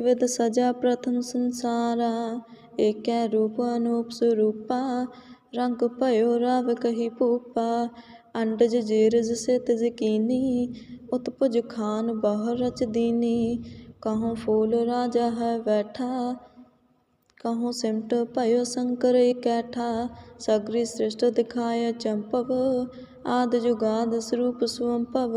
With सजा प्रथम संसारा ਏਕੈ ਰੂਪ ਅਨੂਪ ਸਰੂਪਾ ਰੰਗ ਭਇਓ ਰਵ ਕਹੀ ਭੂਪਾ ਅੰਡਜ ਜੀਰਜ ਸਿਤ ਜਕੀਨੀ ਉਤਪੁਜ ਖਾਨ ਬਹੁ ਰਚ ਦੀਨੀ ਕਹੂੰ ਫੂਲ ਰਾਜਾ ਹੈ ਬੈਠਾ ਕਹੂੰ ਸਿਮਟ ਭਇਓ ਸ਼ੰਕਰ ਇਕੈਠਾ ਸਗਰੀ ਸ੍ਰਿਸ਼ਟ ਦਿਖਾਇ ਚੰਪਵ ਆਦ ਜੁਗਾਦ ਸਰੂਪ ਸੁਅੰਪਵ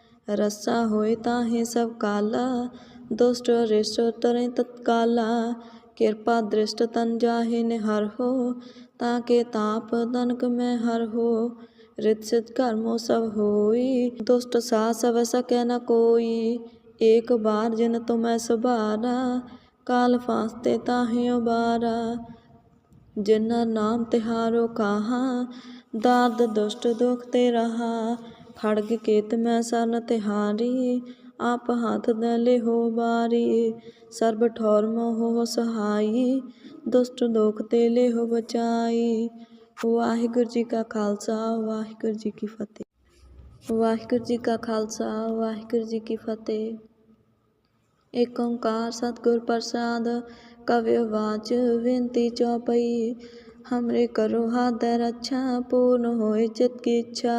ਰਸਾ ਹੋਏ ਤਾਹੇ ਸਭ ਕਾਲਾ, ਦੁਸ਼ਟ ਰਿਸ਼ਟ ਤਰੇ ਤਤਕਾਲਾ। ਕਿਰਪਾ ਦ੍ਰਿਸ਼ਟ ਤਨ ਜਾਹੇ ਨਿਹਰ ਤਾਂ ਕੇ ਤਾਪ ਤਨਕ ਮੈਂ ਹਰ ਹੋ। ਰਿਤ ਸਿਤ ਕਰਮੋ ਸਭ ਹੋਈ, ਦੁਸ਼ਟ ਸਾ ਸਭ ਸਕੈ ਨ ਕੋਈ। ਏਕ ਬਾਰ ਜਿਨ ਤੁਮੈ ਸੁਭਾਰਾ, ਕਾਲ ਫਾਸਤੇ ਤਾਹੇ ਉਬਾਰਾ। ਜਿਨ ਨਾਮ ਤਿਹਾਰੋ ਕਾਹਾ, ਦਾਦ ਦੁਸ਼ਟ ਦੁਖ ਤੇ ਰਹਾ। ਖੜਗ ਕੇਤ ਮੈਂ ਸਰਨ ਤਿਹਾਰੀ ਆਪ ਹੱਥ ਦਲੇ ਹੋ ਬਾਰੀ ਸਰਬ ਠੌਰ ਮੋਹ ਸਹਾਈ ਦੁਸ਼ਟ ਦੋਖ ਤੇ ਲਿਹੁ ਬਚਾਈ ਵਾਹਿਗੁਰੂ ਜੀ ਕਾ ਖਾਲਸਾ ਵਾਹਿਗੁਰੂ ਜੀ ਕੀ ਫਤਿਹ ਵਾਹਿਗੁਰੂ ਜੀ ਕਾ ਖਾਲਸਾ ਵਾਹਿਗੁਰੂ ਜੀ ਕੀ ਫਤਿਹ ਏਕ ਓੰਕਾਰ ਸਤਿਗੁਰ ਪ੍ਰਸਾਦ ਕਵਿ ਵਾਚ ਵਿਨਤੀ ਚੌਪਈ हमरे करो हाथ रक्षा पूर्ण होए चित की इच्छा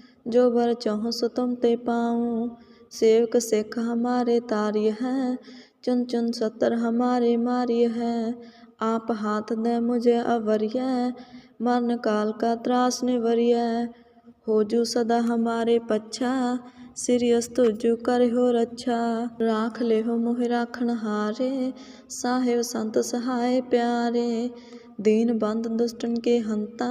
जो बर चाहो सो तुम ते पाऊं सेवक सिख हमारे तार्य है चुन चुन सतर हमारे मार्य है आप हाथ दे मुझे अवरिय मरण काल का त्रास निवरिय हो जू सदा हमारे पच्छा सिरियस तुझु कर हो रक्षा राख ले हो मोहि राखण हारे साहेब संत सहाय प्यारे दीन बंद दुष्टन के हंता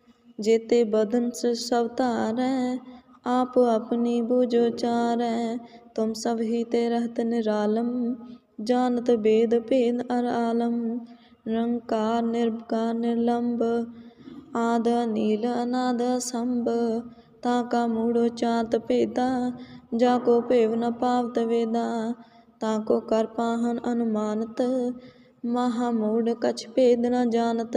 जेते बदन से सब तारै आप अपनी बुझो चारै तुम सब ही ते रहत निरालम जानत वेद भेद अर आलम निरंकार निर्विकार निर्लंब आद नील अनाद संभ ताका मूढ़ो चात भेदा जाको भेव न पावत वेदा ताको कर पाहन अनुमानत महामूढ़ कछ भेद न जानत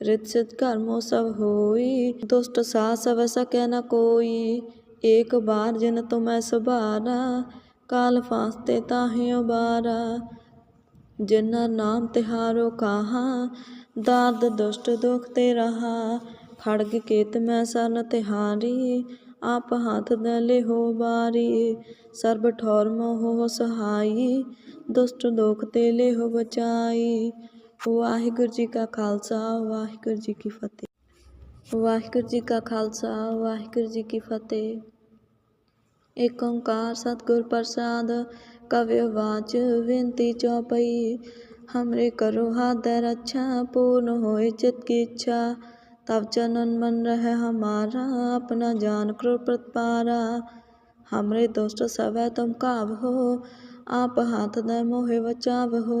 रित सिद्ध कर्मो सब होई दुष्ट सा सब सके न कोई एक बार जिन तुम्हें सुबारा काल फांसते ताहे उबारा जिन्ना नाम तिहारो कहा दाद दुष्ट दुख ते रहा खड़ग केत मैं सन तिहारी आप हाथ दले हो बारी सर्ब ठौर मोह सहाई ਦੁਸ਼ਟ ਦੋਖ ਤੇ ਲਿਹੋ ਬਚਾਈ ਵਾਹਿਗੁਰੂ ਜੀ ਕਾ ਖਾਲਸਾ ਵਾਹਿਗੁਰੂ ਜੀ ਕੀ ਫਤਿਹ ਵਾਹਿਗੁਰੂ ਜੀ ਕਾ ਖਾਲਸਾ ਵਾਹਿਗੁਰੂ ਜੀ ਕੀ ਫਤਿਹ ਏਕ ਓੰਕਾਰ ਸਤਿਗੁਰ ਪ੍ਰਸਾਦ ਕਵਿ ਵਾਚ ਵਿਨਤੀ ਚੌਪਈ हमरे करो हाथ रक्षा पूर्ण होए चित की इच्छा तब चनन मन रहे हमारा अपना जान क्रो प्रतिपारा हमरे दोस्त सब तुम काव हो आप हाथ दे मोहे बचाव हो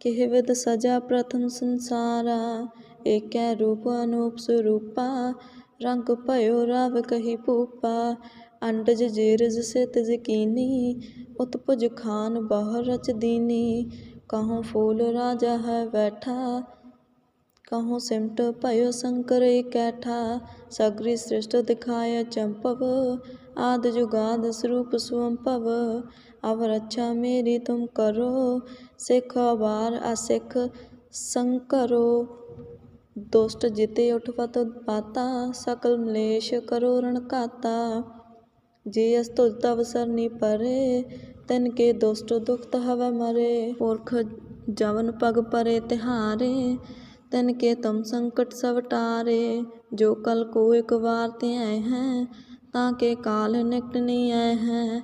કહેવત સજા પ્રથમ સંસારા એક્યા રૂપ અનુપ સ્વરૂપા રંગ ભયો રાવ કહી પૂપા અંડજ જીરજ સિત જકીની ਉਤਪਜ ਖਾਨ ਬਾਹਰ ਰਚ ਦੀਨੀ ਕਹਉ ਫੂਲ ਰਾਜਾ ਹੈ ਬੈਠਾ ਕਹਉ ਸਿਮਟ ਭਇਓ ਸੰਕਰ ਇਕੈਠਾ, ਸਗਰੀ ਸ੍ਰਿਸ਼ਟ ਦਿਖਾਇਆ ਚੰਪਵ, ਆਦ ਜੁਗਾਦ ਸਰੂਪ ਸੁਵੰਭਵ अब रक्षा मेरी तुम करो सिख बार असिख संकरो दुष्ट जिते उठवत पाता सकल मलेश करो रण काता जे अस्तुज तव सरनी परे तिन के दुष्ट दुखत हवै मरे पुरख जवन पग परे तिहारे तिन के तुम संकट सब टारे जो कल को एक बार ते आए हैं ताके काल निकट नहीं आए हैं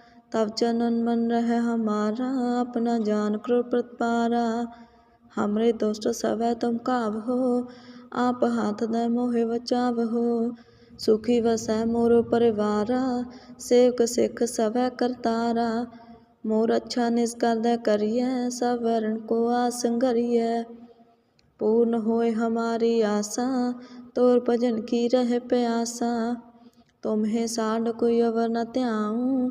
तब चनन मन रह हमारा अपना जान करो प्रतपारा हमरे दोस्त सब है तुम काव हो आप हाथ दे मोहे बचाव हो सुखी वसै मोरो परिवारा सेवक सिख सब है करतारा मोर अच्छा निष्कर दे करिए सब वरण को आसंगरिए पूर्ण होए हमारी आशा तोर भजन की रह प्यासा तुम्हें साड कोई अवर न त्याऊं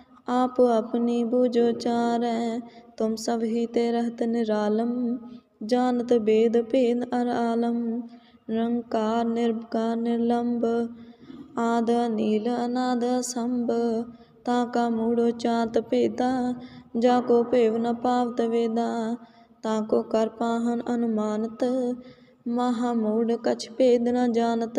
आप अपनी बुझो चारै तुम सब ही ते रहत निरालम जानत वेद भेद अर आलम निरंकार निर्विकार निर्लंब आद नील अनाद संभ ताका मूढ़ो चात भेदा जाको भेव न पावत वेदा ताको कर पाहन अनुमानत महामूढ़ कछ भेद न जानत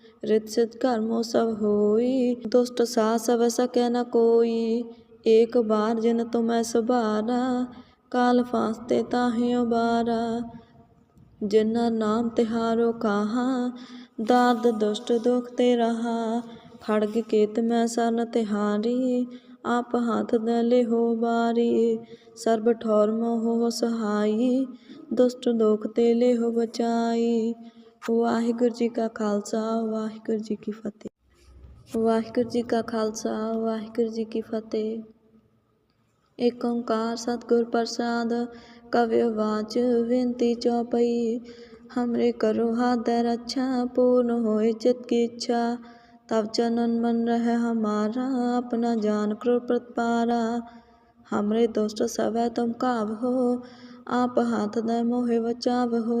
रित सिद्ध कर्मो सब होई दुष्ट सा सब सके न कोई एक बार जिन तुम्हें सुबारा काल फांसते ताहे उबारा जिन्ना नाम तिहारो कहा दाद दुष्ट दुख ते रहा खड़ग केत मैं सन तिहारी आप हाथ दले हो बारी सर्ब ठौर मोह सहाई ਦੁਸ਼ਟ ਦੋਖ ਤੇ ਲੈ ਹੋ ਬਚਾਈ ਵਾਹਿਗੁਰੂ ਜੀ ਕਾ ਖਾਲਸਾ ਵਾਹਿਗੁਰੂ ਜੀ ਕੀ ਫਤਿਹ ਵਾਹਿਗੁਰੂ ਜੀ ਕਾ ਖਾਲਸਾ ਵਾਹਿਗੁਰੂ ਜੀ ਕੀ ਫਤਿਹ ਏਕ ਓੰਕਾਰ ਸਤਿਗੁਰ ਪ੍ਰਸਾਦ ਕਵਿ ਵਾਚ ਬੇਨਤੀ ਚੌਪਈ हमरे करो हाथ रक्षा पूर्ण होए चित की इच्छा तब चनन मन रह हमारा अपना जान क्रोध प्रतपारा हमरे दोस्त सब तुम काव हो आप हाथ द मोहे बचाव हो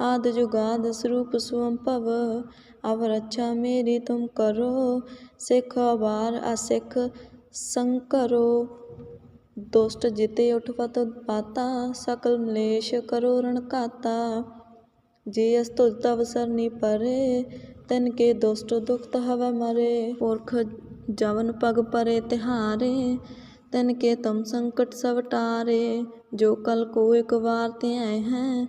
आद जुगाद स्वरूप स्वंपव अब रक्षा मेरी तुम करो सिख बार असिख संकरो दुष्ट जिते उठवत पाता सकल मलेश करो रण काता जे अस्तुज तव सरनी परे तिन के दुष्ट दुखत हव मरे पुरख जवन पग परे तिहारे तिन के तुम संकट सब टारे जो कल को एक बार त्याय हैं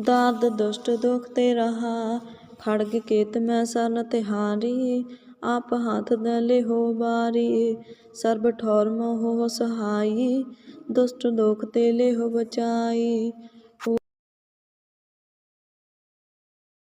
ਦਾਦ ਦੁਸ਼ਟ ਦੁਖ ਤੇ ਰਹਾ, ਖੜਗ ਕੇਤ ਮੈਂ ਸਰਨ ਤਿਹਾਰੀ, ਆਪ ਹੱਥ ਦਲੇ ਹੋ ਬਾਰੀ ਸਰਬ ਠੌਰ ਮੋਹ ਸਹਾਈ, ਦੁਸ਼ਟ ਦੁਖ ਤੇ ਲੈ ਹੋ ਬਚਾਈ।